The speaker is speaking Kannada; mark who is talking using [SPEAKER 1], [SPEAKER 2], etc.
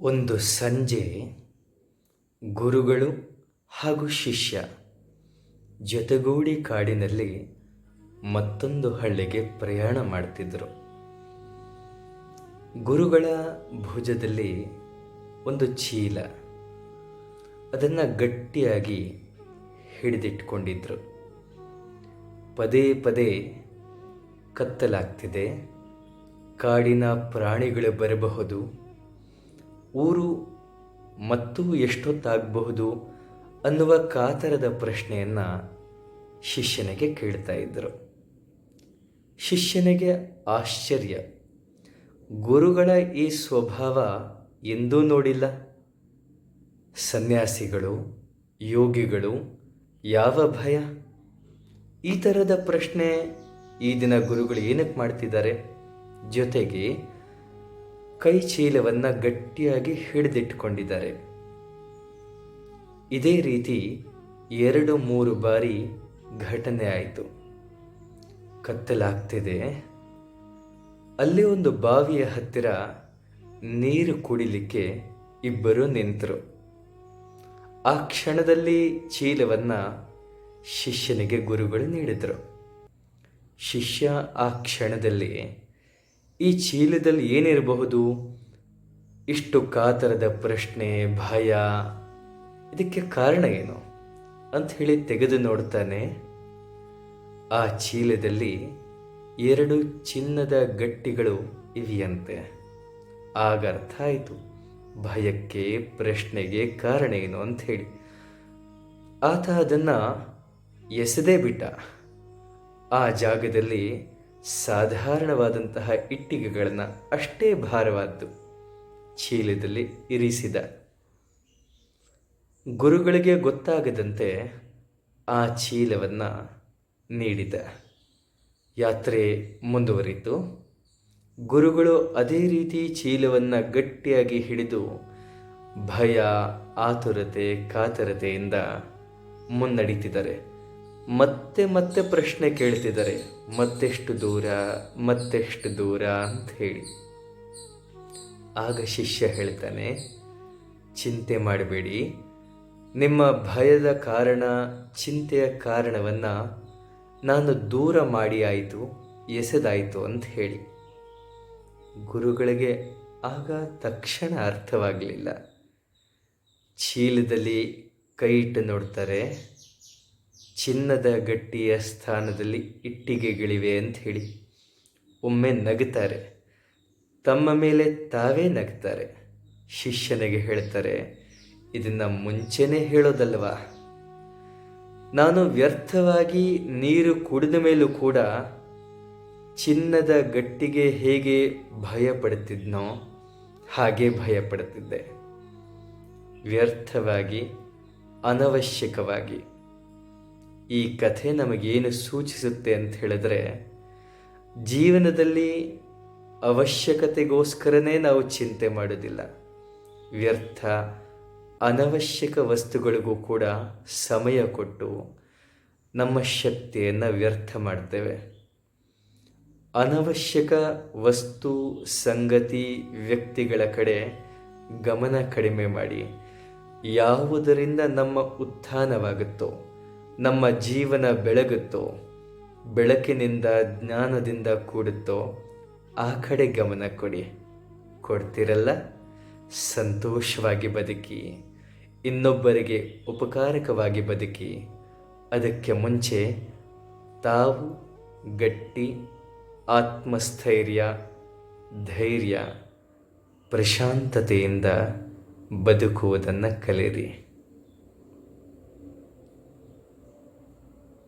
[SPEAKER 1] ಒಂದು ಸಂಜೆ ಗುರುಗಳು ಹಾಗೂ ಶಿಷ್ಯ ಜೊತೆಗೂಡಿ ಕಾಡಿನಲ್ಲಿ ಮತ್ತೊಂದು ಹಳ್ಳಿಗೆ ಪ್ರಯಾಣ ಮಾಡ್ತಿದ್ದರು ಗುರುಗಳ ಭುಜದಲ್ಲಿ ಒಂದು ಚೀಲ. ಅದನ್ನು ಗಟ್ಟಿಯಾಗಿ ಹಿಡಿದಿಟ್ಕೊಂಡಿದ್ರು. ಪದೇ ಪದೇ ಕತ್ತಲಾಗ್ತಿದೆ. ಕಾಡಿನ ಪ್ರಾಣಿಗಳು ಬರಬಹುದು. ಊರು ಮತ್ತೂ ಎಷ್ಟೊತ್ತಾಗಬಹುದು ಅನ್ನುವ ಕಾತರದ ಪ್ರಶ್ನೆಯನ್ನು ಶಿಷ್ಯನಿಗೆ ಕೇಳ್ತಾ ಇದ್ದರು. ಶಿಷ್ಯನಿಗೆ ಆಶ್ಚರ್ಯ. ಗುರುಗಳ ಈ ಸ್ವಭಾವ ಎಂದೂ ನೋಡಿಲ್ಲ. ಸನ್ಯಾಸಿಗಳು, ಯೋಗಿಗಳು, ಯಾವ ಭಯ? ಈ ಥರದ ಪ್ರಶ್ನೆ ಈ ದಿನ ಗುರುಗಳು ಏನಕ್ಕೆ ಮಾಡ್ತಿದ್ದಾರೆ? ಜೊತೆಗೆ ಕೈ ಚೀಲವನ್ನು ಗಟ್ಟಿಯಾಗಿ ಹಿಡಿದಿಟ್ಟುಕೊಂಡಿದ್ದಾರೆ. ಇದೇ ರೀತಿ ಎರಡು ಮೂರು ಬಾರಿ ಘಟನೆ ಆಯಿತು. ಕತ್ತಲಾಗ್ತಿದೆ. ಅಲ್ಲಿ ಒಂದು ಬಾವಿಯ ಹತ್ತಿರ ನೀರು ಕುಡಿಲಿಕ್ಕೆ ಇಬ್ಬರು ನಿಂತರು. ಆ ಕ್ಷಣದಲ್ಲಿ ಚೀಲವನ್ನು ಶಿಷ್ಯನಿಗೆ ಗುರುಗಳು ನೀಡಿದರು. ಶಿಷ್ಯ ಆ ಕ್ಷಣದಲ್ಲಿ ಈ ಚೀಲದಲ್ಲಿ ಏನಿರಬಹುದು? ಇಷ್ಟು ಕಾತರದ ಪ್ರಶ್ನೆ, ಭಯ. ಇದಕ್ಕೆ ಕಾರಣ ಏನು? ಅಂತ ಹೇಳಿ ತೆಗೆದು ನೋಡ್ತಾನೆ. ಆ ಚೀಲದಲ್ಲಿ ಎರಡು ಚಿನ್ನದ ಗಟ್ಟಿಗಳು ಇವೆಯಂತೆ. ಆಗ ಅರ್ಥ ಆಯಿತು. ಭಯಕ್ಕೆ, ಪ್ರಶ್ನೆಗೆ ಕಾರಣ ಏನು ಅಂತ ಹೇಳಿ. ಆತ ಅದನ್ನು ಎಸೆದೇ ಬಿಟ್ಟ. ಆ ಜಾಗದಲ್ಲಿ ಸಾಧಾರಣವಾದಂತಹ ಇಟ್ಟಿಗೆಗಳನ್ನು ಅಷ್ಟೇ ಭಾರವಾದ್ದು. ಚೀಲದಲ್ಲಿ ಇರಿಸಿದ. ಗುರುಗಳಿಗೆ ಗೊತ್ತಾಗದಂತೆ ಆ ಚೀಲವನ್ನು ನೀಡಿದ. ಯಾತ್ರೆ ಮುಂದುವರಿತು. ಗುರುಗಳು ಅದೇ ರೀತಿ ಚೀಲವನ್ನು ಗಟ್ಟಿಯಾಗಿ ಹಿಡಿದು ಭಯ, ಆತುರತೆ, ಕಾತರತೆಯಿಂದ ಮುನ್ನಡೀತಿದ್ದಾರೆ ಮತ್ತೆ ಮತ್ತೆ ಪ್ರಶ್ನೆ ಕೇಳ್ತಿದ್ದಾರೆ. ಮತ್ತೆಷ್ಟು ದೂರ ಮತ್ತೆಷ್ಟು ದೂರ ಅಂತ ಹೇಳಿ. ಆಗ ಶಿಷ್ಯ ಹೇಳ್ತಾನೆ, ಚಿಂತೆ ಮಾಡಬೇಡಿ. ನಿಮ್ಮ ಭಯದ ಕಾರಣ, ಚಿಂತೆಯ ಕಾರಣವನ್ನು ನಾನು ದೂರ ಮಾಡಿ ಆಯಿತು, ಎಸೆದಾಯಿತು ಅಂತ ಹೇಳಿ. ಗುರುಗಳಿಗೆ ಆಗ ತಕ್ಷಣ ಅರ್ಥವಾಗಲಿಲ್ಲ. ಚೀಲದಲ್ಲಿ ಕೈ ಇಟ್ಟು ನೋಡ್ತಾರೆ ಚಿನ್ನದ ಗಟ್ಟಿಯ ಸ್ಥಾನದಲ್ಲಿ ಇಟ್ಟಿಗೆಗಳಿವೆ ಅಂತ ಹೇಳಿ ಒಮ್ಮೆ ನಗುತ್ತಾರೆ. ತಮ್ಮ ಮೇಲೆ ತಾವೇ ನಗ್ತಾರೆ ಶಿಷ್ಯನಿಗೆ ಹೇಳ್ತಾರೆ, ಇದನ್ನು ಮುಂಚೆನೇ ಹೇಳೋದಲ್ವಾ? ನಾನು ವ್ಯರ್ಥವಾಗಿ ನೀರು ಕುಡಿದ ಮೇಲೂ ಕೂಡ ಚಿನ್ನದ ಗಟ್ಟಿಗೆ ಹೇಗೆ ಭಯ ಪಡ್ತಿದ್ನೋ ಹಾಗೆ ಭಯ ಪಡ್ತಿದ್ದೆ ವ್ಯರ್ಥವಾಗಿ, ಅನವಶ್ಯಕವಾಗಿ. ಈ ಕಥೆ ನಮಗೇನು ಸೂಚಿಸುತ್ತೆ ಅಂತ ಹೇಳಿದ್ರೆ, ಜೀವನದಲ್ಲಿ ಅವಶ್ಯಕತೆಗೋಸ್ಕರನೇ ನಾವು ಚಿಂತೆ ಮಾಡೋದಿಲ್ಲ ವ್ಯರ್ಥ, ಅನವಶ್ಯಕ ವಸ್ತುಗಳಿಗೂ ಕೂಡ ಸಮಯ ಕೊಟ್ಟು ನಮ್ಮ ಶಕ್ತಿಯನ್ನು ವ್ಯರ್ಥ ಮಾಡ್ತೇವೆ. ಅನವಶ್ಯಕ ವಸ್ತು, ಸಂಗತಿ, ವ್ಯಕ್ತಿಗಳ ಕಡೆ ಗಮನ ಕಡಿಮೆ ಮಾಡಿ, ಯಾವುದರಿಂದ ನಮ್ಮ ಉತ್ಥಾನವಾಗುತ್ತೋ ನಮ್ಮ ಜೀವನ ಬೆಳಗುತ್ತೋ, ಬೆಳಕಿನಿಂದ ಜ್ಞಾನದಿಂದ ಕೂಡುತ್ತೋ, ಆ ಕಡೆ ಗಮನ ಕೊಡಿ. ಕೊಡ್ತಿರಲ್ಲ? ಸಂತೋಷವಾಗಿ ಬದುಕಿ, ಇನ್ನೊಬ್ಬರಿಗೆ ಉಪಕಾರಕವಾಗಿ ಬದುಕಿ, ಅದಕ್ಕೆ ಮುಂಚೆ ತಾವು ಗಟ್ಟಿ, ಆತ್ಮಸ್ಥೈರ್ಯ, ಧೈರ್ಯ, ಪ್ರಶಾಂತತೆಯಿಂದ ಬದುಕುವುದನ್ನು ಕಲಿಯಿರಿ.